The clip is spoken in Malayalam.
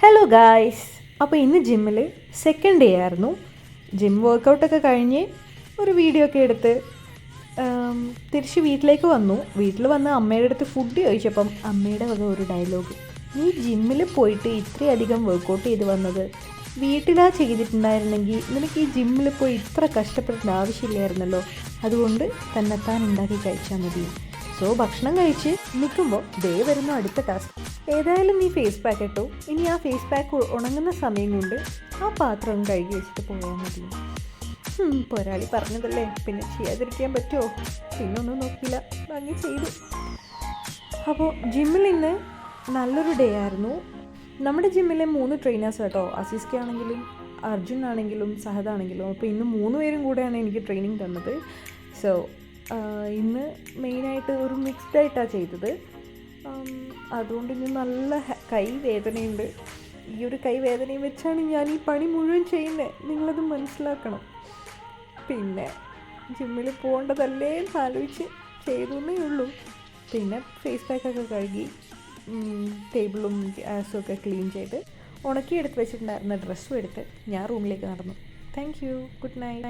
ഹലോ ഗായ്സ് അപ്പോൾ ഇന്ന് ജിമ്മിൽ സെക്കൻഡ് ഡേ ആയിരുന്നു. ജിം വർക്കൗട്ടൊക്കെ കഴിഞ്ഞ് ഒരു വീഡിയോ ഒക്കെ എടുത്ത് തിരിച്ച് വീട്ടിലേക്ക് വന്നു. വീട്ടിൽ വന്ന് അമ്മയുടെ അടുത്ത് ഫുഡ് ചോദിച്ചപ്പം അമ്മയുടെ വക ഒരു ഡയലോഗ് നീ ജിമ്മിൽ പോയിട്ട് ഇത്രയധികം വർക്കൗട്ട് ചെയ്ത് വന്നത്? വീട്ടിലാ ചെയ്തിട്ടുണ്ടായിരുന്നെങ്കിൽ നിനക്ക് ഈ ജിമ്മിൽ പോയി ഇത്ര കഷ്ടപ്പെടേണ്ട ആവശ്യമില്ലായിരുന്നല്ലോ. അതുകൊണ്ട് തന്നെത്താൻ ഉണ്ടാക്കി കഴിച്ചാൽ മതി. സോ ഭക്ഷണം കഴിച്ച് നിൽക്കുമ്പോൾ ദേ വരുന്നു അടുത്ത ടാസ്ക് ഏതായാലും നീ ഫേസ് പാക്ക് ഇട്ടു. ഇനി ആ ഫേസ് പാക്ക് ഉണങ്ങുന്ന സമയം കൊണ്ട് ആ പാത്രം കഴുകി വെച്ചിട്ട് പോയാൽ മതി. പോരാളി പറഞ്ഞതല്ലേ? പിന്നെ ചെയ്യാതിരിക്കാൻ പറ്റുമോ പിന്നെ ഒന്നും നോക്കിയില്ല. ഭംഗി ചെയ്തു. അപ്പോൾ ജിമ്മിൽ ഇന്ന് നല്ലൊരു ഡേ ആയിരുന്നു. നമ്മുടെ ജിമ്മിലെ മൂന്ന് ട്രെയിനേഴ്സ് കേട്ടോ അസിസ്കി ആണെങ്കിലും അർജുൻ ആണെങ്കിലും സഹദ് ആണെങ്കിലും അപ്പോൾ ഇന്ന് മൂന്ന് പേരും കൂടെയാണ് എനിക്ക് ട്രെയിനിങ് തന്നത്. സോ ഇന്ന് മെയിനായിട്ട് ഒരു മിക്സ്ഡ് ആയിട്ടാണ് ചെയ്തത്. അതുകൊണ്ട് ഇന്ന് നല്ല കൈ വേദനയുണ്ട്. ഈ ഒരു കൈ വേദനയും വെച്ചാണ് ഞാൻ ഈ പണി മുഴുവൻ ചെയ്യുന്നത് നിങ്ങളത് മനസ്സിലാക്കണം. പിന്നെ ജിമ്മിൽ പോകേണ്ടതല്ലേ എന്ന് ആലോചിച്ച് ചെയ്തേ ഉള്ളൂ. പിന്നെ ഫേസ് പാക്കൊക്കെ കഴുകി ടേബിളും ഗ്യാസും ഒക്കെ ക്ലീൻ ചെയ്ത് ഉണക്കി എടുത്ത് വെച്ചിട്ടുണ്ടായിരുന്ന ഡ്രസ്സും എടുത്ത് ഞാൻ റൂമിലേക്ക് നടന്നു. Thank you good night